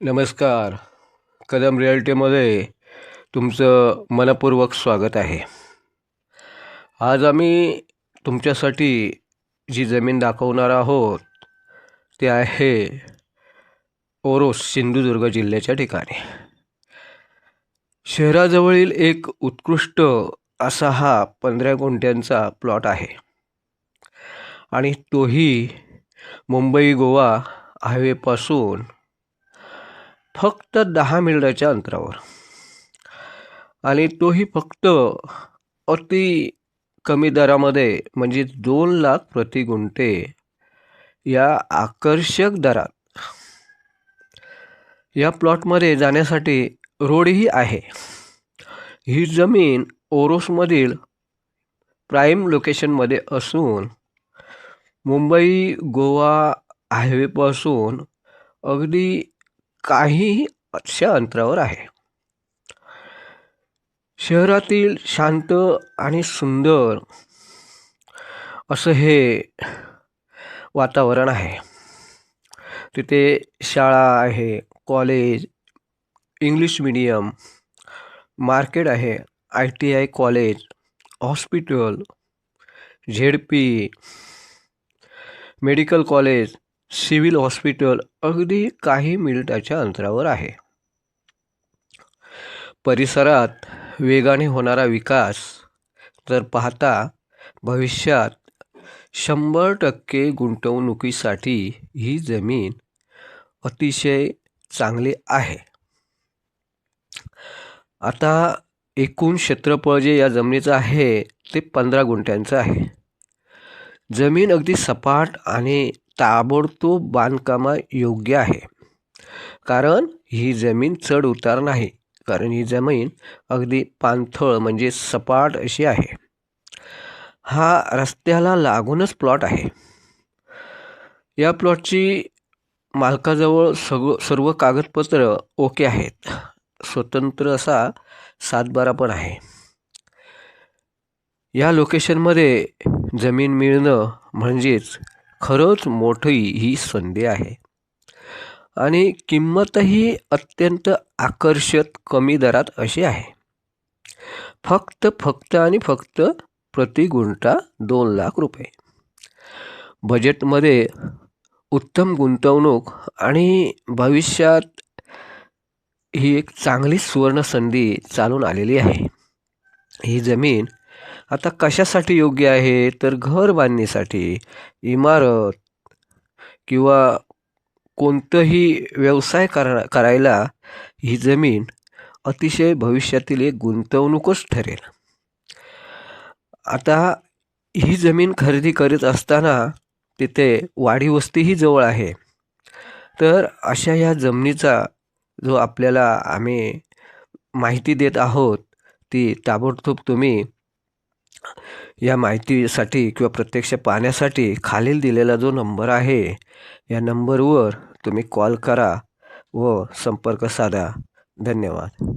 नमस्कार. कदम रियाल्टीमध्ये तुमचं मनपूर्वक स्वागत आहे. आज आम्ही तुमच्यासाठी जी जमीन दाखवणार आहोत ते आहे ओरोस सिंधुदुर्ग जिल्ह्याच्या ठिकाणी. शहराजवळील एक उत्कृष्ट असा हा पंधरा गुंठ्यांचा प्लॉट आहे. आणि तोही मुंबई गोवा हायवेपासून फक्त दहा मिनिटाच्या अंतरावर. आणि तोही फक्त अति कमी दरामध्ये म्हणजे दोन लाख प्रति गुंठे या आकर्षक दरात. या प्लॉटमध्ये जाण्यासाठी रोडही आहे. ही जमीन ओरोसमधील प्राईम लोकेशनमध्ये असून मुंबई गोवा हायवेपासून अगदी काही अशा अंतरावर आहे. शहरातील शांत आणि सुंदर असं हे वातावरण आहे. तिथे शाळा आहे कॉलेज इंग्लिश मिडियम मार्केट आहे I T I college hospital Z P medical college civil hospital अगदी काही मिनिटाच्या अंतरावर आहे. परिसरात वेगाने होणारा विकास जर पाहता भविष्यात शंभर टक्के गुंतवणुकीसाठी ही जमीन अतिशय चांगली आहे. आता एकूण क्षेत्रफळ जे या जमिनीचं आहे ते पंधरा गुंठ्यांचं आहे. जमीन अगदी सपाट आणि ताबडतोब बांधकामा योग्य आहे. कारण ही जमीन चढ उतार नाही. कारण ही जमीन अगदी पाणथळ म्हणजे सपाट अशी आहे. हा रस्त्याला लागूनच प्लॉट आहे. या प्लॉटची मालकाजवळ सग सर्व कागदपत्र ओके आहेत. स्वतंत्र असा सातबारा पण आहे. या लोकेशनमध्ये जमीन मिळणं म्हणजेच खरंच मोठी ही संधी आहे. आणि किंमतही अत्यंत आकर्षक कमी दरात अशी आहे. फक्त फक्त आणि फक्त प्रति गुंठा दोन लाख रुपये. बजेटमध्ये उत्तम गुंतवणूक आणि भविष्यात ही एक चांगली सुवर्ण संधी चालून आलेली आहे. ही जमीन आता कशासाठी योग्य आहे? तर घर बांधणीसाठी. इमारत किंवा कोणतंही व्यवसाय करा करायला ही जमीन अतिशय भविष्यातील एक गुंतवणूकच ठरेल. आता ही जमीन खरेदी करीत असताना तिथे वाढी वस्तीही जवळ आहे. तर अशा या जमिनीचा जो आपल्याला आम्ही माहिती देत आहोत ती ताबडतोब तुम्ही या माहितीसाठी किंवा प्रत्यक्ष पाहण्यासाठी खालील दिलेला जो नंबर आहे या नंबरवर तुम्ही कॉल करा व संपर्क साधा. धन्यवाद.